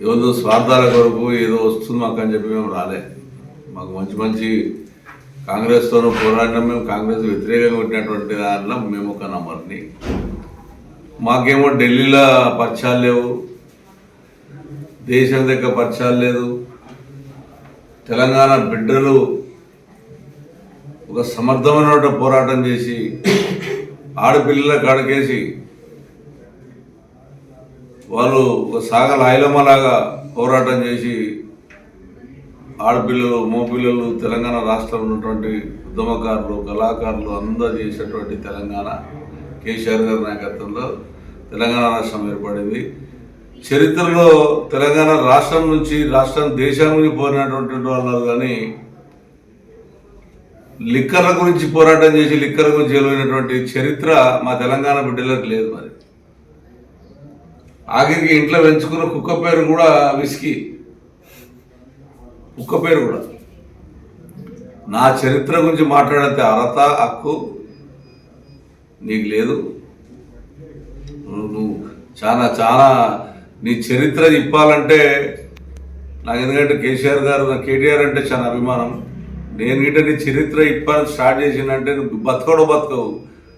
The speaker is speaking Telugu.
ఏదో స్వార్థాల కొరకు ఏదో వస్తుంది మాకు అని చెప్పి మేము రాలే. మాకు మంచి మంచి కాంగ్రెస్తోనూ పోరాటం మేము కాంగ్రెస్ వ్యతిరేకంగా పెట్టినటువంటి దాంట్లో మేము ఒక నంబర్ని మాకేమో ఢిల్లీలో పరిచయాలు లేవు దేశం దగ్గర పరిచయాలు లేదు తెలంగాణ బిడ్డలు ఒక సమర్థమైన పోరాటం చేసి ఆడపిల్లల కాడకేసి వాళ్ళు ఒక సాగ లాయలమ్మలాగా పోరాటం చేసి ఆడపిల్లలు మోపిల్లలు తెలంగాణ రాష్ట్రంలో ఉన్నటువంటి ఉద్యమకారులు కళాకారులు అందరూ చేసినటువంటి తెలంగాణ కేసీఆర్ గారి నాయకత్వంలో తెలంగాణ రాష్ట్రం ఏర్పడింది. చరిత్రలో తెలంగాణ రాష్ట్రం నుంచి రాష్ట్రం దేశం నుంచి పోయినటువంటి వాళ్ళు కానీ లిక్కర్ల గురించి పోరాటం చేసి లిక్కర్ల గురించి గెలిచినటువంటి చరిత్ర మా తెలంగాణ బిడ్డలకు లేదు మరి. ఆఖరికి ఇంట్లో పెంచుకున్న కుక్క పేరు కూడా విసికి. కుక్క పేరు కూడా. నా చరిత్ర గురించి మాట్లాడితే అర్హత హక్కు నీకు లేదు. నువ్వు చాలా చాలా నీ చరిత్ర చెప్పాలంటే నాకు ఎందుకంటే కేసీఆర్ గారు కేటీఆర్ అంటే చాలా అభిమానం. నేను గిట్ట నీ చరిత్ర ఇప్పాలని స్టార్ట్ చేసిందంటే నువ్వు బతకడో బతకవు.